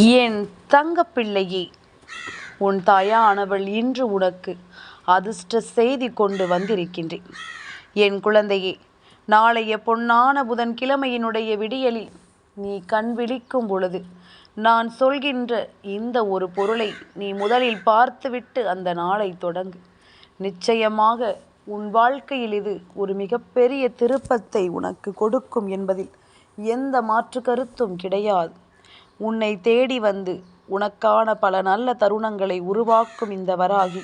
என் தங்கப்பிள்ளையே உன் தாயானவள் இன்று உனக்கு அதிர்ஷ்ட செய்தி கொண்டு வந்திருக்கின்றேன். என் குழந்தையே நாளைய பொன்னான புதன்கிழமையினுடைய விடியலில் நீ கண் விழிக்கும் பொழுது நான் சொல்கின்ற இந்த ஒரு பொருளை நீ முதலில் பார்த்துவிட்டு அந்த நாளை தொடங்கு. நிச்சயமாக உன் வாழ்க்கையில் இது ஒரு மிகப்பெரிய திருப்பத்தை உனக்கு கொடுக்கும் என்பதில் எந்த மாற்று கருத்தும் கிடையாது. உன்னை தேடி வந்து உனக்கான பல நல்ல தருணங்களை உருவாக்கும் இந்த வராகி.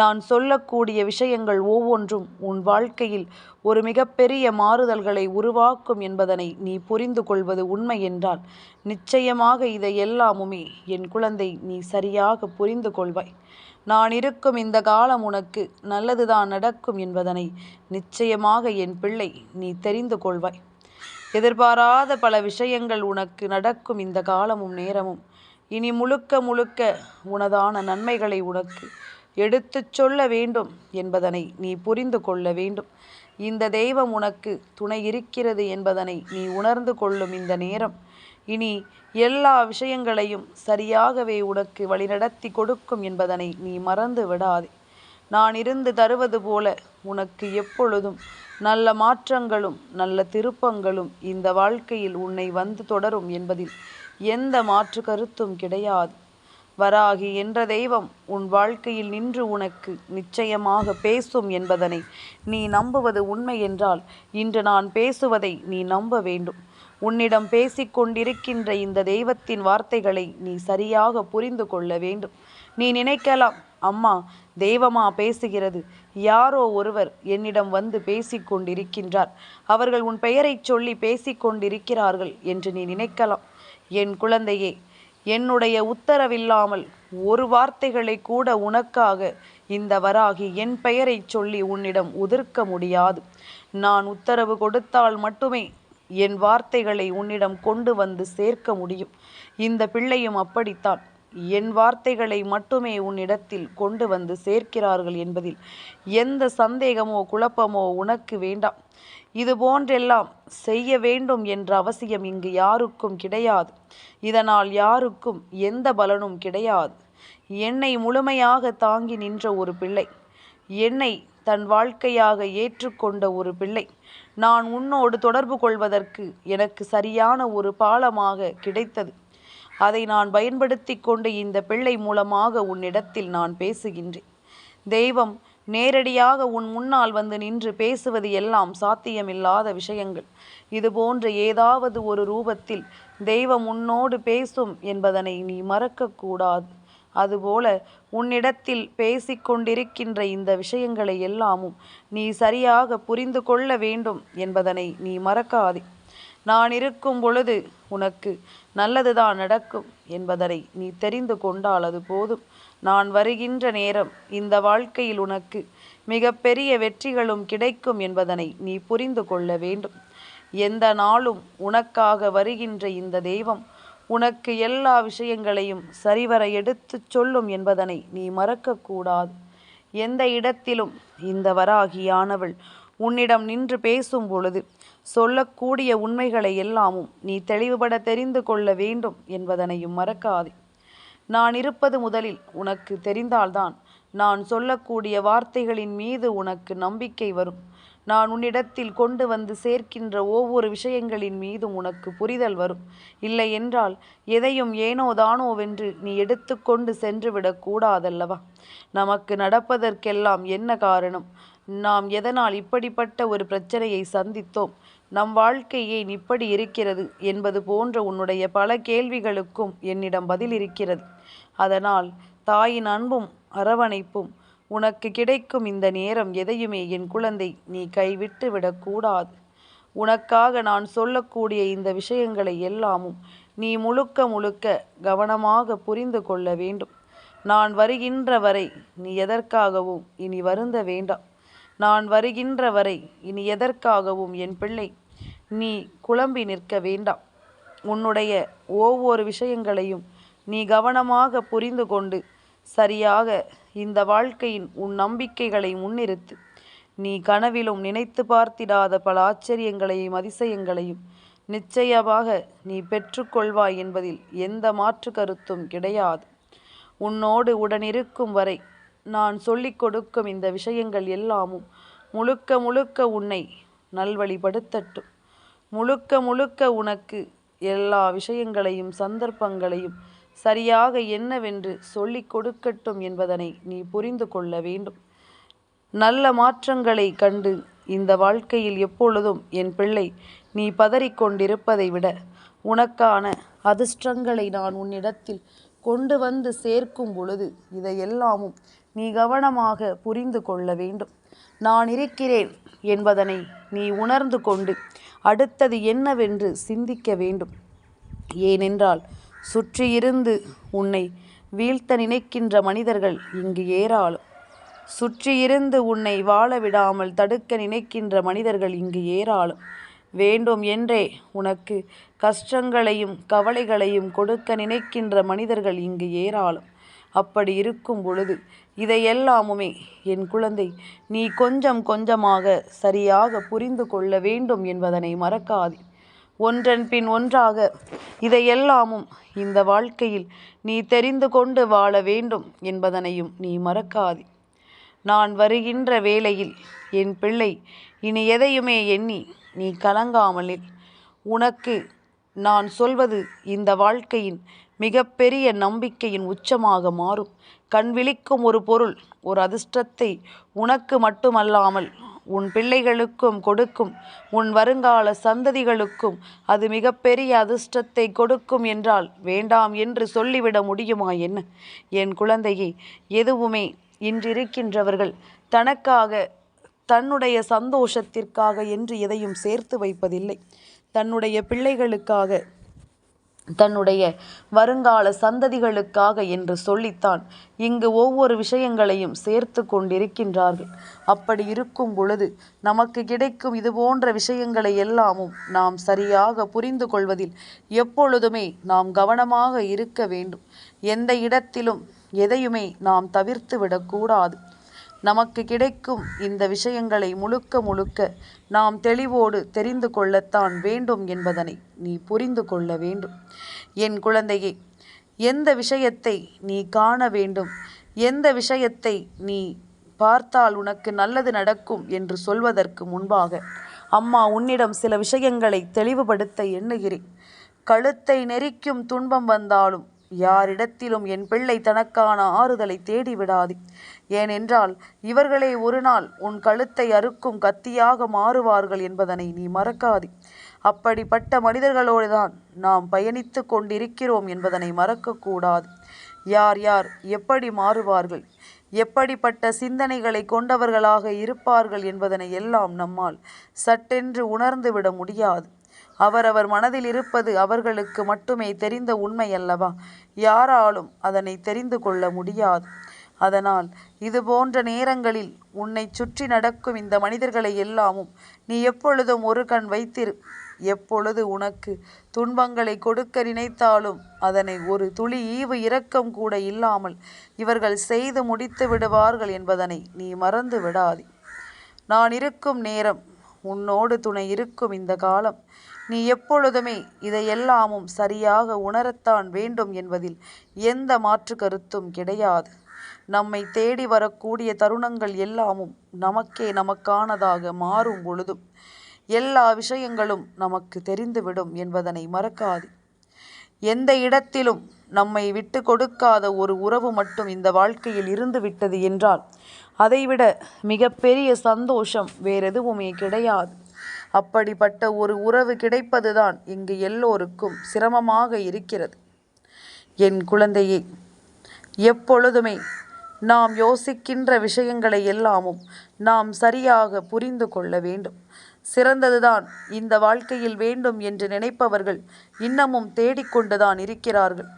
நான் சொல்லக்கூடிய விஷயங்கள் ஒவ்வொன்றும் உன் வாழ்க்கையில் ஒரு மிகப்பெரிய மாறுதல்களை உருவாக்கும் என்பதனை நீ புரிந்து கொள்வது உண்மை என்றால் நிச்சயமாக இதை எல்லாமுமே என் குழந்தை நீ சரியாக புரிந்து கொள்வாய். நான் இருக்கும் இந்த காலம் உனக்கு நல்லதுதான் நடக்கும் என்பதனை நிச்சயமாக என் பிள்ளை நீ தெரிந்து கொள்வாய். எதிர்பாராத பல விஷயங்கள் உனக்கு நடக்கும் இந்த காலமும் நேரமும். இனி முழுக்க முழுக்க உனதான நன்மைகளை உனக்கு எடுத்துச் சொல்ல வேண்டும் என்பதனை நீ புரிந்து கொள்ள வேண்டும். இந்த தெய்வம் உனக்கு துணை இருக்கிறது என்பதனை நீ உணர்ந்து கொள்ளும் இந்த நேரம். இனி எல்லா விஷயங்களையும் சரியாகவே உனக்கு வழிநடத்தி கொடுக்கும் என்பதனை நீ மறந்து விடாதே. நான் இருந்து தருவது போல உனக்கு எப்பொழுதும் நல்ல மாற்றங்களும் நல்ல திருப்பங்களும் இந்த வாழ்க்கையில் உன்னை வந்து தொடரும் என்பதில் எந்த மாற்று கருத்தும் கிடையாது. வராகி என்ற தெய்வம் உன் வாழ்க்கையில் நின்று உனக்கு நிச்சயமாக பேசும் என்பதனை நீ நம்புவது உண்மை என்றால் இன்று நான் பேசுவதை நீ நம்ப வேண்டும். உன்னிடம் பேசிக்கொண்டிருக்கின்ற இந்த தெய்வத்தின் வார்த்தைகளை நீ சரியாக புரிந்து கொள்ள வேண்டும். நீ நினைக்கலாம் அம்மா தெய்வமா பேசுகிறது? யாரோ ஒருவர் என்னிடம் வந்து பேசிக்கொண்டிருக்கின்றார். அவர்கள் உன் பெயரைச் சொல்லி பேசிக்கொண்டிருக்கிறார்கள் என்று நீ நினைக்கலாம். என் குழந்தையே என்னுடைய உத்தரவில்லாமல் ஒரு வார்த்தைகளை கூட உனக்காக இந்த வராகி என் பெயரைச் சொல்லி உன்னிடம் உதிர்க்க முடியாது. நான் உத்தரவு கொடுத்தால் மட்டுமே என் வார்த்தைகளை உன்னிடம் கொண்டு வந்து சேர்க்க முடியும். இந்த பிள்ளையும் அப்படித்தான். என் வார்த்தைகளை மட்டுமே உன்னிடத்தில் கொண்டு வந்து சேர்க்கிறார்கள் என்பதில் எந்த சந்தேகமோ குழப்பமோ உனக்கு வேண்டாம். இது போன்றெல்லாம் செய்ய வேண்டும் என்ற அவசியம் இங்கு யாருக்கும் கிடையாது. இதனால் யாருக்கும் எந்த பலனும் கிடையாது. என்னை முழுமையாக தாங்கி நின்ற ஒரு பிள்ளை என்னை தன் வாழ்க்கையாக ஏற்றுக்கொண்ட ஒரு பிள்ளை நான் உன்னோடு தொடர்பு கொள்வதற்கு எனக்கு சரியான ஒரு பாலமாக கிடைத்தது. அதை நான் பயன்படுத்தி கொண்டு இந்த பிள்ளை மூலமாக உன்னிடத்தில் நான் பேசுகின்றேன். தெய்வம் நேரடியாக உன் முன்னால் வந்து நின்று பேசுவது எல்லாம் சாத்தியமில்லாத விஷயங்கள். இது போன்ற ஏதாவது ஒரு ரூபத்தில் தெய்வம் உன்னோடு பேசும் என்பதனை நீ மறக்கக்கூடாது. அதுபோல உன்னிடத்தில் பேசிக்கொண்டிருக்கின்ற இந்த விஷயங்களை எல்லாமும் நீ சரியாக புரிந்து கொள்ள வேண்டும் என்பதனை நீ மறக்காதே. நான் இருக்கும் பொழுது உனக்கு நல்லதுதான் நடக்கும் என்பதனை நீ தெரிந்து கொண்டால் அது போதும். நான் வருகின்ற நேரம் இந்த வாழ்க்கையில் உனக்கு மிக பெரிய வெற்றிகளும் கிடைக்கும் என்பதனை நீ புரிந்து கொள்ள வேண்டும். எந்த நாளும் உனக்காக வருகின்ற இந்த தெய்வம் உனக்கு எல்லா விஷயங்களையும் சரிவர எடுத்துச் சொல்லும் என்பதனை நீ மறக்கக்கூடாது. எந்த இடத்திலும் இந்த வராகியானவள் உன்னிடம் நின்று பேசும் பொழுது சொல்லக்கூடிய உண்மைகளை எல்லாமும் நீ தெளிவுபட தெரிந்து கொள்ள வேண்டும் என்பதனையும் மறக்காதே. நான் இருப்பது முதலில் உனக்கு தெரிந்தால்தான் நான் சொல்லக்கூடிய வார்த்தைகளின் மீது உனக்கு நம்பிக்கை வரும். நான் உன்னிடத்தில் கொண்டு வந்து சேர்க்கின்ற ஒவ்வொரு விஷயங்களின் மீதும் உனக்கு புரிதல் வரும். இல்லை என்றால் எதையும் ஏனோ தானோவென்று நீ எடுத்துக்கொண்டு சென்றுவிடக் கூடாதல்லவா? நமக்கு நடப்பதற்கெல்லாம் என்ன காரணம்? நாம் எதனால் இப்படிப்பட்ட ஒரு பிரச்சனையை சந்தித்தோம்? நம் வாழ்க்கை ஏன் இப்படி இருக்கிறது என்பது போன்ற உன்னுடைய பல கேள்விகளுக்கும் என்னிடம் பதில் இருக்கிறது. அதனால் தாயின் அன்பும் அரவணைப்பும் உனக்கு கிடைக்கும் இந்த நேரம் எதையுமே என் குழந்தை நீ கைவிட்டு விடக்கூடாது உனக்காக நான் சொல்லக்கூடிய இந்த விஷயங்களை எல்லாமும் நீ முழுக்க முழுக்க கவனமாக புரிந்து கொள்ள வேண்டும். நான் வருகின்ற வரை நீ எதற்காகவும் இனி வருந்த வேண்டாம். நான் வருகின்ற வரை இனி எதற்காகவும் என் பிள்ளை? நீ குழம்பி நிற்க வேண்டாம். உன்னுடைய ஒவ்வொரு விஷயங்களையும் நீ கவனமாக புரிந்து கொண்டு சரியாக இந்த வாழ்க்கையின் உன் நம்பிக்கைகளை முன்னிறுத்து. நீ கனவிலும் நினைத்து பார்த்திடாத பல ஆச்சரியங்களையும் அதிசயங்களையும் நிச்சயமாக நீ பெற்றுக்கொள்வாய் என்பதில் எந்த மாற்று கருத்தும் கிடையாது. உன்னோடு உடனிருக்கும் வரை நான் சொல்லிக் கொடுக்கும் இந்த விஷயங்கள் எல்லாமும் முழுக்க முழுக்க உன்னை நல்வழிப்படுத்தட்டும். முழுக்க முழுக்க உனக்கு எல்லா விஷயங்களையும் சந்தர்ப்பங்களையும் சரியாக என்னவென்று சொல்லிக் கொடுக்கட்டும் என்பதனை நீ புரிந்து கொள்ள வேண்டும். நல்ல மாற்றங்களை கண்டு இந்த வாழ்க்கையில் எப்பொழுதும் என் பிள்ளை நீ பதறிக்கொண்டிருப்பதை விட உனக்கான அதிர்ஷ்டங்களை நான் உன்னிடத்தில் கொண்டு வந்து சேர்க்கும் பொழுது இதையெல்லாமும் நீ கவனமாக புரிந்து கொள்ள வேண்டும். நான் இருக்கிறேன் என்பதனை நீ உணர்ந்து கொண்டு அடுத்தது என்னவென்று சிந்திக்க வேண்டும். ஏனென்றால் சுற்றியிருந்து உன்னை வீழ்த்த நினைக்கின்ற மனிதர்கள் இங்கு ஏராளம். சுற்றியிருந்து உன்னை வாழ விடாமல் தடுக்க நினைக்கின்ற மனிதர்கள் இங்கு ஏராளம். வேண்டும் என்றே உனக்கு கஷ்டங்களையும் கவலைகளையும் கொடுக்க நினைக்கின்ற மனிதர்கள் இங்கு ஏராளம். அப்படி இருக்கும் பொழுது இதையெல்லாமுமே என் குழந்தை நீ கொஞ்சம் கொஞ்சமாக சரியாக புரிந்து கொள்ள வேண்டும் என்பதனை மறக்காதே. ஒன்றன் பின் ஒன்றாக இதையெல்லாமும் இந்த வாழ்க்கையில் நீ தெரிந்து கொண்டு வாழ வேண்டும் என்பதனையும் நீ மறக்காதே. நான் வருகின்ற வேளையில் என் பிள்ளை இனி எதையுமே எண்ணி நீ கலங்காமலில் உனக்கு நான் சொல்வது இந்த வாழ்க்கையின் மிகப்பெரிய நம்பிக்கையின் உச்சமாக மாறும். கண் விழிக்கும் ஒரு பொருள் ஒரு அதிர்ஷ்டத்தை உனக்கு மட்டுமல்லாமல் உன் பிள்ளைகளுக்கும் கொடுக்கும் உன் வருங்கால சந்ததிகளுக்கும் அது மிகப்பெரிய அதிர்ஷ்டத்தை கொடுக்கும் என்றால் வேண்டாம் என்று சொல்லிவிட முடியுமா என்ன? என் குழந்தையை எதுவுமே இன்றிருக்கின்றவர்கள் தனக்காக தன்னுடைய சந்தோஷத்திற்காக என்று எதையும் சேர்த்து வைப்பதில்லை. தன்னுடைய பிள்ளைகளுக்காக தன்னுடைய வருங்கால சந்ததிகளுக்காக என்று சொல்லித்தான் இங்கு ஒவ்வொரு விஷயங்களையும் சேர்த்து கொண்டிருக்கின்றார்கள். அப்படி இருக்கும் பொழுது நமக்கு கிடைக்கும் இது போன்ற விஷயங்களை எல்லாமும் நாம் சரியாக புரிந்து கொள்வதில் எப்பொழுதுமே நாம் கவனமாக இருக்க வேண்டும். எந்த இடத்திலும் எதையுமே நாம் தவிர்த்து விடக்கூடாது. நமக்கு கிடைக்கும் இந்த விஷயங்களை முழுக்க முழுக்க நாம் தெளிவோடு தெரிந்து கொள்ளத்தான் வேண்டும் என்பதனை நீ புரிந்து கொள்ள வேண்டும். என் குழந்தையே எந்த விஷயத்தை நீ காண வேண்டும்? எந்த விஷயத்தை நீ பார்த்தால் உனக்கு நல்லது நடக்கும் என்று சொல்வதற்கு முன்பாக அம்மா உன்னிடம் சில விஷயங்களை தெளிவுபடுத்த எண்ணுகிறேன். கழுத்தை நெரிக்கும் துன்பம் வந்தாலும் யாரிடத்திலும் என் பிள்ளை தனக்கான ஆறுதலை தேடி விடாது ஏனென்றால் இவர்களே ஒரு நாள் உன் கழுத்தை அறுக்கும் கத்தியாக மாறுவார்கள் என்பதனை நீ மறக்காது. அப்படிப்பட்ட மனிதர்களோடு தான் நாம் பயணித்து கொண்டிருக்கிறோம் என்பதனை மறக்கக்கூடாது. யார் யார் எப்படி மாறுவார்கள் எப்படிப்பட்ட சிந்தனைகளை கொண்டவர்களாக இருப்பார்கள் என்பதனை எல்லாம் நம்மால் சட்டென்று உணர்ந்துவிட முடியாது. அவரவர் மனதில் இருப்பது அவர்களுக்கு மட்டுமே தெரிந்த உண்மை அல்லவா? யாராலும் அதனை தெரிந்து கொள்ள முடியாது. அதனால் இது போன்ற நேரங்களில் உன்னை சுற்றி நடக்கும் இந்த மனிதர்களை எல்லாமும் நீ எப்பொழுதும் ஒரு கண் வைத்திரு. எப்பொழுது உனக்கு துன்பங்களை கொடுக்க நினைத்தாலும் அதனை ஒரு துளி ஈவு இரக்கம் கூட இல்லாமல் இவர்கள் செய்து முடித்து விடுவார்கள் என்பதனை நீ மறந்து விடாதே. நான் இருக்கும் நேரம் உன்னோடு துணை இருக்கும் இந்த காலம் நீ எப்பொழுதுமே இதையெல்லாமும் சரியாக உணரத்தான் வேண்டும் என்பதில் எந்த மாற்று கருத்தும் கிடையாது. நம்மை தேடி வரக்கூடிய தருணங்கள் எல்லாமும் நமக்கே நமக்கானதாக மாறும் பொழுதும் எல்லா விஷயங்களும் நமக்கு தெரிந்துவிடும் என்பதனை மறக்காது. எந்த இடத்திலும் நம்மை விட்டு கொடுக்காத ஒரு உறவு மட்டும் இந்த வாழ்க்கையில் இருந்து விட்டது என்றால் அதைவிட மிகப்பெரிய சந்தோஷம் வேறெதுவுமே கிடையாது. அப்படிப்பட்ட ஒரு உறவு கிடைப்பதுதான் இங்கு எல்லோருக்கும் சிரமமாக இருக்கிறது. என் குழந்தையே எப்பொழுதுமே நாம் யோசிக்கின்ற விஷயங்களை எல்லாமும் நாம் சரியாக புரிந்து கொள்ள வேண்டும். சிறந்ததுதான் இந்த வாழ்க்கையில் வேண்டும் என்று நினைப்பவர்கள் இன்னமும் தேடிக்கொண்டுதான் இருக்கிறார்கள்.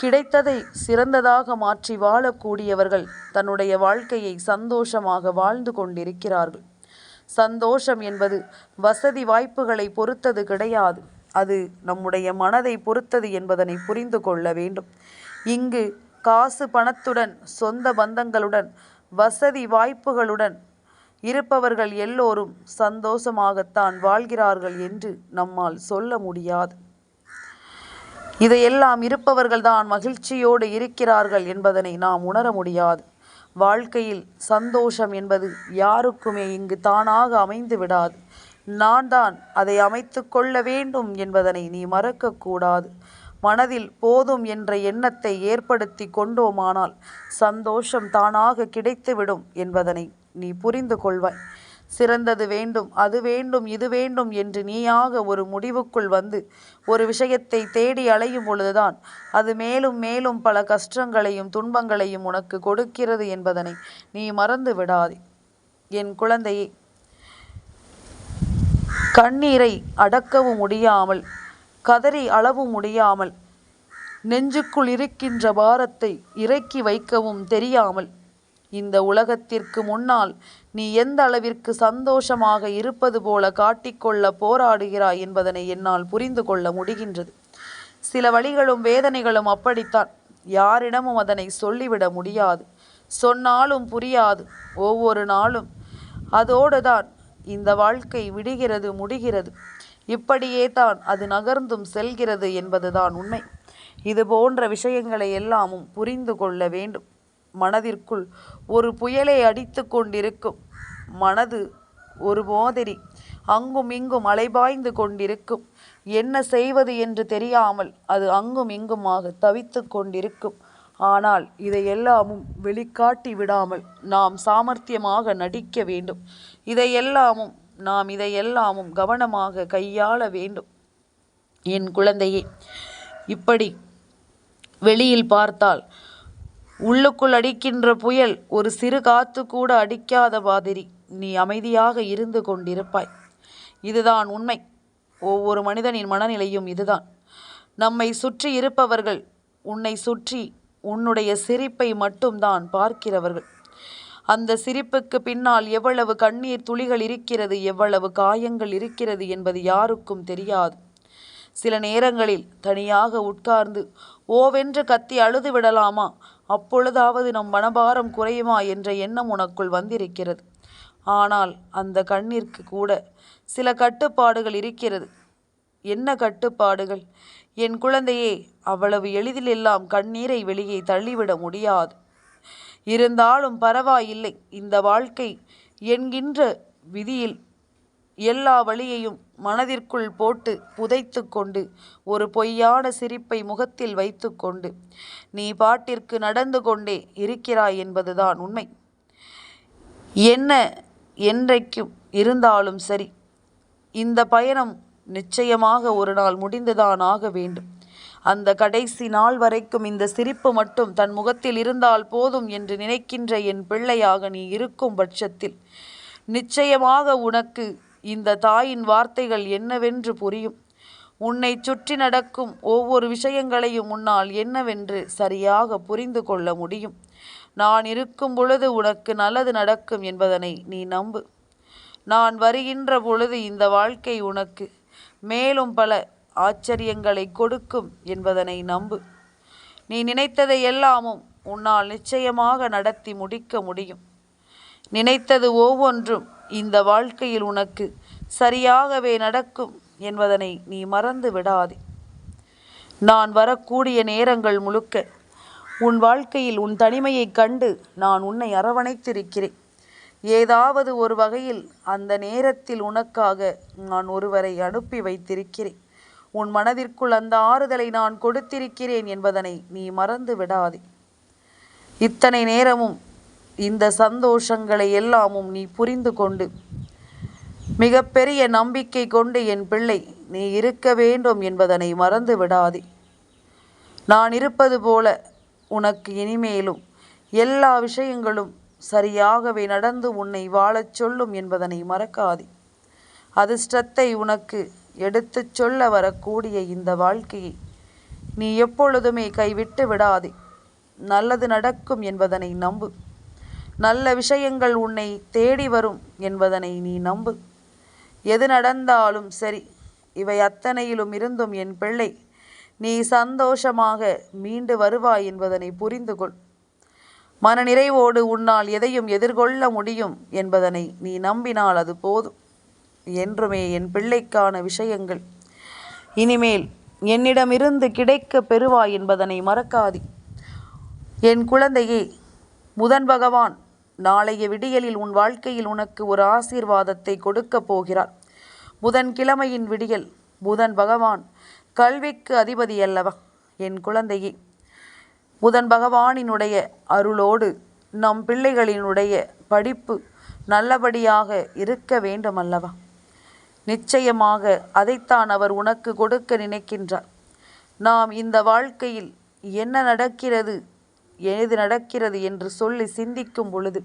கிடைத்ததை சிறந்ததாக மாற்றி வாழக்கூடியவர்கள் தன்னுடைய வாழ்க்கையை சந்தோஷமாக வாழ்ந்து கொண்டிருக்கிறார்கள். சந்தோஷம் என்பது வசதி வாய்ப்புகளை பொறுத்தது கிடையாது. அது நம்முடைய மனதை பொறுத்தது என்பதனை புரிந்து கொள்ள வேண்டும். இங்கு காசு பணத்துடன் சொந்த பந்தங்களுடன் வசதி வாய்ப்புகளுடன் இருப்பவர்கள் எல்லோரும் சந்தோஷமாகத்தான் வாழ்கிறார்கள் என்று நம்மால் சொல்ல முடியாது. இதையெல்லாம் இருப்பவர்கள்தான் மகிழ்ச்சியோடு இருக்கிறார்கள் என்பதனை நாம் உணர முடியாது. வாழ்க்கையில் சந்தோஷம் என்பது யாருக்குமே இங்கு தானாக அமைந்து விடாது. நான் தான் அதை அமைத்து கொள்ள வேண்டும் என்பதனை நீ மறக்கக்கூடாது மனதில் போதும் என்ற எண்ணத்தை ஏற்படுத்தி கொண்டோமானால் சந்தோஷம் தானாக கிடைத்துவிடும் என்பதனை நீ புரிந்து கொள்வாய். சிறந்தது வேண்டும் அது வேண்டும் இது வேண்டும் என்று நீயாக ஒரு முடிவுக்குள் வந்து ஒரு விஷயத்தை தேடி அலையும் பொழுதுதான் அது மேலும் மேலும் பல கஷ்டங்களையும் துன்பங்களையும் உனக்கு கொடுக்கிறது என்பதனை நீ மறந்து விடாதே. என் குழந்தையே கண்ணீரை அடக்கவும் முடியாமல் கதறி அளவும் முடியாமல் நெஞ்சுக்குள் இருக்கின்ற பாரத்தை இறக்கி வைக்கவும் தெரியாமல் இந்த உலகத்திற்கு முன்னால் நீ எந்த அளவிற்கு சந்தோஷமாக இருப்பது போல காட்டிக்கொள்ள போராடுகிறாய் என்பதனை என்னால் புரிந்து கொள்ள முடிகின்றது. சில வழிகளும் வேதனைகளும் அப்படித்தான். யாரிடமும் அதனை சொல்லிவிட முடியாது. சொன்னாலும் புரியாது. ஒவ்வொரு நாளும் அதோடு தான் இந்த வாழ்க்கை விடுகிறது முடிகிறது. இப்படியே தான் அது நகர்ந்தும் செல்கிறது என்பதுதான் உண்மை. இது போன்ற விஷயங்களை எல்லாமும் புரிந்து கொள்ள வேண்டும். மனதிற்குள் ஒரு புயலை அடித்து கொண்டிருக்கும். மனது ஒரு மோதிரி அங்கும் இங்கும் அலைபாய்ந்து கொண்டிருக்கும். என்ன செய்வது என்று தெரியாமல் அது அங்கும் இங்குமாக தவித்து கொண்டிருக்கும். ஆனால் இதையெல்லாமும் வெளிக்காட்டி விடாமல் நாம் சாமர்த்தியமாக நடிக்க வேண்டும். இதையெல்லாமும் நாம் இதையெல்லாமும் கவனமாக கையாள வேண்டும். என் குழந்தையே இப்படி வெளியில் பார்த்தால் உள்ளுக்குள் அடிக்கின்ற புயல் ஒரு சிறு காத்து கூட அடிக்காத மாதிரி நீ அமைதியாக இருந்து கொண்டிருப்பாய். இதுதான் உண்மை. ஒவ்வொரு மனிதனின் மனநிலையும் இதுதான். நம்மை சுற்றி இருப்பவர்கள் உன்னை சுற்றி உன்னுடைய சிரிப்பை மட்டும்தான் பார்க்கிறவர்கள். அந்த சிரிப்புக்கு பின்னால் எவ்வளவு கண்ணீர் துளிகள் இருக்கிறது எவ்வளவு காயங்கள் இருக்கிறது என்பது யாருக்கும் தெரியாது. சில நேரங்களில் தனியாக உட்கார்ந்து ஓவென்று கத்தி அழுது விடலாமா? அப்பொழுதாவது நம் மனபாரம் குறையுமா என்ற எண்ணம் உனக்குள் வந்திருக்கிறது. ஆனால் அந்த கண்ணிற்கு கூட சில கட்டுப்பாடுகள் இருக்கிறது. என்ன கட்டுப்பாடுகள்? என் குழந்தையே அவ்வளவு எளிதில் எல்லாம் கண்ணீரை வெளியே தள்ளிவிட முடியாது. இருந்தாலும் பரவாயில்லை. இந்த வாழ்க்கை என்கின்ற விதியில் எல்லா வழியையும் மனதிற்குள் போட்டு புதைத்து கொண்டு ஒரு பொய்யான சிரிப்பை முகத்தில் வைத்துக்கொண்டு நீ பாட்டிற்கு நடந்து கொண்டே இருக்கிறாய் என்பதுதான் உண்மை. என்ன என்றைக்கும் இருந்தாலும் சரி இந்த பயணம் நிச்சயமாக ஒரு நாள் முடிந்துதான் ஆக வேண்டும். அந்த கடைசி நாள் வரைக்கும் இந்த சிரிப்பு மட்டும் தன் முகத்தில் இருந்தால் போதும் என்று நினைக்கின்ற என் பிள்ளையாக நீ இருக்கும் பட்சத்தில் நிச்சயமாக உனக்கு இந்த தாயின் வார்த்தைகள் என்னவென்று புரியும். உன்னை சுற்றி நடக்கும் ஒவ்வொரு விஷயங்களையும் உன்னால் என்னவென்று சரியாக புரிந்து கொள்ள முடியும். நான் இருக்கும் பொழுது உனக்கு நல்லது நடக்கும் என்பதனை நீ நம்பு. நான் வருகின்ற பொழுது இந்த வாழ்க்கை உனக்கு மேலும் பல ஆச்சரியங்களை கொடுக்கும் என்பதனை நம்பு. நீ நினைத்ததை எல்லாமும் உன்னால் நிச்சயமாக நடத்தி முடிக்க முடியும். நினைத்தது ஒவ்வொன்றும் இந்த வாழ்க்கையில் உனக்கு சரியாகவே நடக்கும் என்பதனை நீ மறந்து விடாதே. நான் வரக்கூடிய நேரங்கள் முழுக்க உன் வாழ்க்கையில் உன் தனிமையைக் கண்டு நான் உன்னை அரவணைத்திருக்கிறேன். ஏதாவது ஒரு வகையில் அந்த நேரத்தில் உனக்காக நான் ஒருவரை அனுப்பி வைத்திருக்கிறேன். உன் மனதிற்குள் அந்த ஆறுதலை நான் கொடுத்திருக்கிறேன் என்பதனை நீ மறந்து விடாதே. இத்தனை நேரமும் இந்த சந்தோஷங்களை எல்லாமும் நீ புரிந்து கொண்டு மிகப்பெரிய நம்பிக்கை கொண்டு என் பிள்ளை நீ இருக்க வேண்டும் என்பதனை மறந்து விடாதே. நான் இருப்பது போல உனக்கு இனிமேலும் எல்லா விஷயங்களும் சரியாகவே நடந்து உன்னை வாழச் சொல்லும் என்பதனை மறக்காதே. அதிர்ஷ்டத்தை உனக்கு எடுத்துச் சொல்ல வரக்கூடிய இந்த வாழ்க்கையை நீ எப்பொழுதுமே கைவிட்டு விடாதே. நல்லது நடக்கும் என்பதனை நம்பு. நல்ல விஷயங்கள் உன்னை தேடி வரும் என்பதனை நீ நம்பு. எது நடந்தாலும் சரி இவை அத்தனையிலும் இருந்தும் என் பிள்ளை நீ சந்தோஷமாக மீண்டு வருவாய் என்பதனை புரிந்து கொள். மனநிறைவோடு உன்னால் எதையும் எதிர்கொள்ள முடியும் என்பதனை நீ நம்பினால் அது போதும். என்றுமே என் பிள்ளைக்கான விஷயங்கள். இனிமேல் என்னிடமிருந்து கிடைக்க பெறுவாய் என்பதனை மறக்காதி. என் குழந்தையே புதன் பகவான் நாளைய விடியலில் உன் வாழ்க்கையில் உனக்கு ஒரு ஆசீர்வாதத்தை கொடுக்கப் போகிறார். புதன் கிழமையின் விடியல் புதன் பகவான் கல்விக்கு அதிபதி அல்லவா? என் குழந்தையே புதன் பகவானினுடைய அருளோடு நம் பிள்ளைகளினுடைய படிப்பு நல்லபடியாக இருக்க வேண்டும் அல்லவா? நிச்சயமாக அதைத்தான் அவர் உனக்கு கொடுக்க நினைக்கின்றார். நாம் இந்த வாழ்க்கையில் என்ன நடக்கிறது எது நடக்கிறது என்று சொல்லி சிந்திக்கும் பொழுது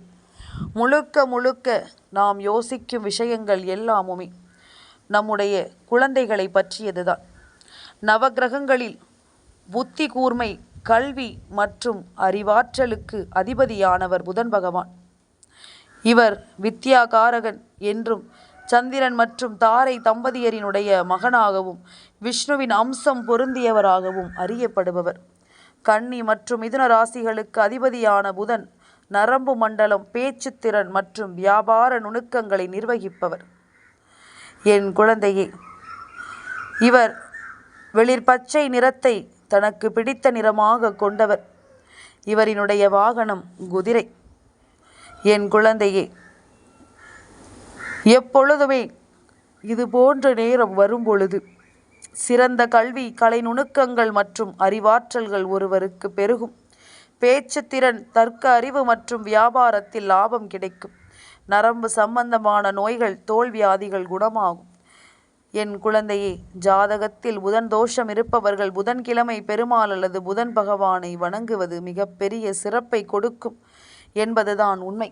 முழுக்க முழுக்க நாம் யோசிக்கும் விஷயங்கள் எல்லாமுமே நம்முடைய குழந்தைகளை பற்றியதுதான். நவகிரகங்களில் புத்தி கூர்மை கல்வி மற்றும் அறிவாற்றலுக்கு அதிபதியானவர் புதன் பகவான். இவர் வித்யாகாரகன் என்றும் சந்திரன் மற்றும் தாரை தம்பதியரினுடைய மகனாகவும் விஷ்ணுவின் அம்சம் பொருந்தியவராகவும் அறியப்படுபவர். கன்னி மற்றும் மிதுன ராசிகளுக்கு அதிபதியான புதன் நரம்பு மண்டலம் பேச்சுத்திறன் மற்றும் வியாபார நுணுக்கங்களை நிர்வகிப்பவர். என் குழந்தையே இவர் வெளிர் பச்சை நிறத்தை தனக்கு பிடித்த நிறமாக கொண்டவர். இவரினுடைய வாகனம் குதிரை. என் குழந்தையே எப்பொழுதுமே இது போன்ற நேரம் வரும்பொழுது சிறந்த கல்வி கலை நுணுக்கங்கள் மற்றும் அறிவாற்றல்கள் ஒருவருக்கு பெருகும். பேச்சுத்திறன் தர்க்க அறிவு மற்றும் வியாபாரத்தில் லாபம் கிடைக்கும். நரம்பு சம்பந்தமான நோய்கள் தோல்வியாதிகள் குணமாகும். என் குழந்தையே ஜாதகத்தில் புதன் தோஷம் இருப்பவர்கள் புதன்கிழமை பெருமாள் அல்லது புதன் பகவானை வணங்குவது மிகப்பெரிய சிறப்பை கொடுக்கும் என்பதுதான் உண்மை.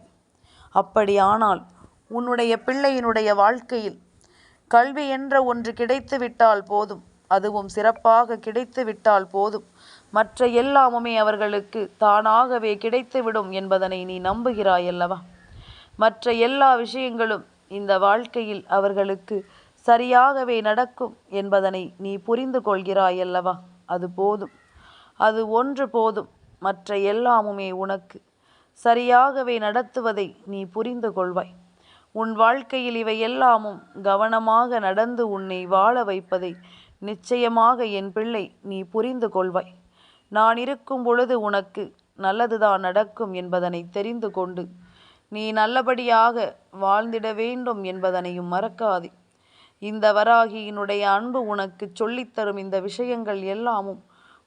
அப்படியானால் உன்னுடைய பிள்ளையினுடைய வாழ்க்கையில் கல்வி என்ற ஒன்று கிடைத்து விட்டால் போதும். அதுவும் சிறப்பாக கிடைத்து விட்டால் போதும். மற்ற எல்லாமுமே அவர்களுக்கு தானாகவே கிடைத்துவிடும் என்பதனை நீ நம்புகிறாய் அல்லவா? மற்ற எல்லா விஷயங்களும் இந்த வாழ்க்கையில் அவர்களுக்கு சரியாகவே நடக்கும் என்பதனை நீ புரிந்து கொள்கிறாய் அல்லவா? அது போதும். அது ஒன்று போதும். மற்ற எல்லாமுமே உனக்கு சரியாகவே நடத்துவதை நீ புரிந்து கொள்வாய். உன் வாழ்க்கையில் இவை எல்லாமும் கவனமாக நடந்து உன்னை வாழ வைப்பதை நிச்சயமாக என் பிள்ளை நீ புரிந்து கொள்வாய். நான் இருக்கும் பொழுது உனக்கு நல்லதுதான் நடக்கும் என்பதனை தெரிந்து கொண்டு நீ நல்லபடியாக வாழ்ந்திட வேண்டும் என்பதனையும் மறக்காதே. இந்த வராகியினுடைய அன்பு உனக்கு சொல்லித்தரும் இந்த விஷயங்கள் எல்லாமும்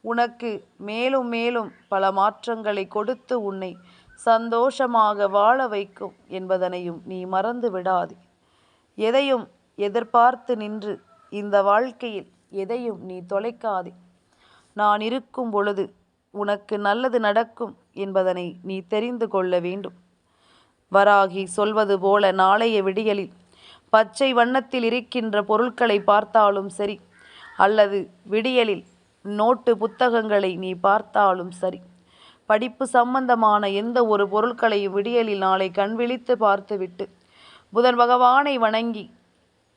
உனக்கு மேலும் மேலும் பல மாற்றங்களை கொடுத்து உன்னை சந்தோஷமாக வாழ வைக்கும் என்பதனையும் நீ மறந்து விடாதே. எதையும் எதிர்பார்த்து நின்று இந்த வாழ்க்கையில் எதையும் நீ தொலைக்காதே. நான் இருக்கும் பொழுது உனக்கு நல்லது நடக்கும் என்பதனை நீ தெரிந்து கொள்ள வேண்டும். வராகி சொல்வது போல நாளைய விடியலில் பச்சை வண்ணத்தில் இருக்கின்ற பொருட்களை பார்த்தாலும் சரி அல்லது விடியலில் நோட்டு புத்தகங்களை நீ பார்த்தாலும் சரி படிப்பு சம்பந்தமான எந்த ஒரு பொருட்களையும் விடியலில் நாளை கண் விழித்து பார்த்துவிட்டு புதன் பகவானை வணங்கி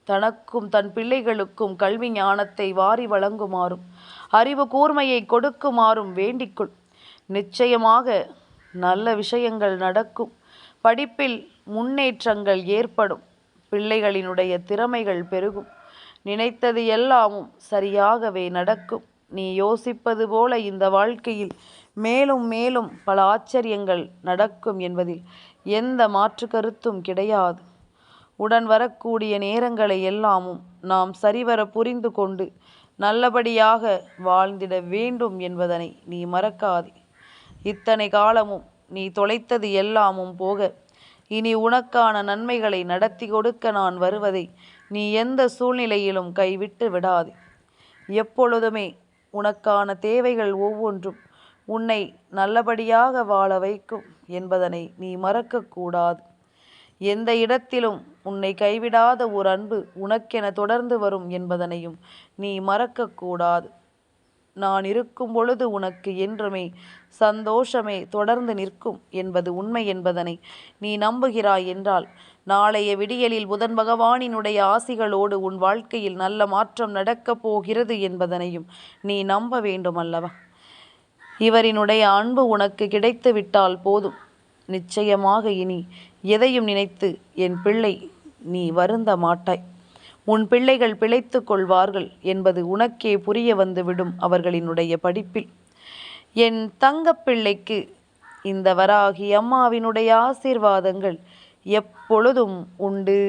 தனக்கும் தன் பிள்ளைகளுக்கும் கல்வி ஞானத்தை வாரி வழங்குமாறும் அறிவு கூர்மையை கொடுக்குமாறும் வேண்டிக்கொள். நிச்சயமாக நல்ல விஷயங்கள் நடக்கும். படிப்பில் முன்னேற்றங்கள் ஏற்படும். பிள்ளைகளினுடைய திறமைகள் பெருகும். நினைத்தது எல்லாமும் சரியாகவே நடக்கும். நீ யோசிப்பது போல இந்த வாழ்க்கையில் மேலும் மேலும் பல ஆச்சரியங்கள் நடக்கும் என்பதில் எந்த மாற்று கருத்தும் கிடையாது. உடன் வரக்கூடிய நேரங்களை எல்லாமும் நாம் சரிவர புரிந்து கொண்டு நல்லபடியாக வாழ்ந்திட வேண்டும் என்பதனை நீ மறக்காதே. இத்தனை காலமும் நீ தொலைத்தது எல்லாமும் போக இனி உனக்கான நன்மைகளை நடத்தி கொடுக்க நான் வருவதை நீ எந்த சூழ்நிலையிலும் கைவிட்டு விடாதே. எப்பொழுதுமே உனக்கான தேவைகள் ஒவ்வொன்றும் உன்னை நல்லபடியாக வாழ வைக்கும் என்பதனை நீ மறக்கக்கூடாது எந்த இடத்திலும் உன்னை கைவிடாத ஒரு அன்பு உனக்கென தொடர்ந்து வரும் என்பதனையும் நீ மறக்கக்கூடாது நான் இருக்கும் பொழுது உனக்கு என்றுமே சந்தோஷமே தொடர்ந்து நிற்கும் என்பது உண்மை என்பதனை நீ நம்புகிறாய் என்றால் நாளைய விடியலில் புதன் பகவானினுடைய ஆசிகளோடு உன் வாழ்க்கையில் நல்ல மாற்றம் நடக்கப் போகிறது என்பதனையும் நீ நம்ப வேண்டும் அல்லவா இவரினுடைய அன்பு உனக்கு கிடைத்து விட்டால் போதும். நிச்சயமாக இனி எதையும் நினைத்து என் பிள்ளை நீ வருந்த மாட்டாய். உன் பிள்ளைகள் பிழைத்து கொள்வார்கள் என்பது உனக்கே புரிய வந்துவிடும் அவர்களினுடைய படிப்பில். என் தங்கப்பிள்ளைக்கு இந்த வராகி அம்மாவினுடைய ஆசீர்வாதங்கள் எப்பொழுதும் உண்டு.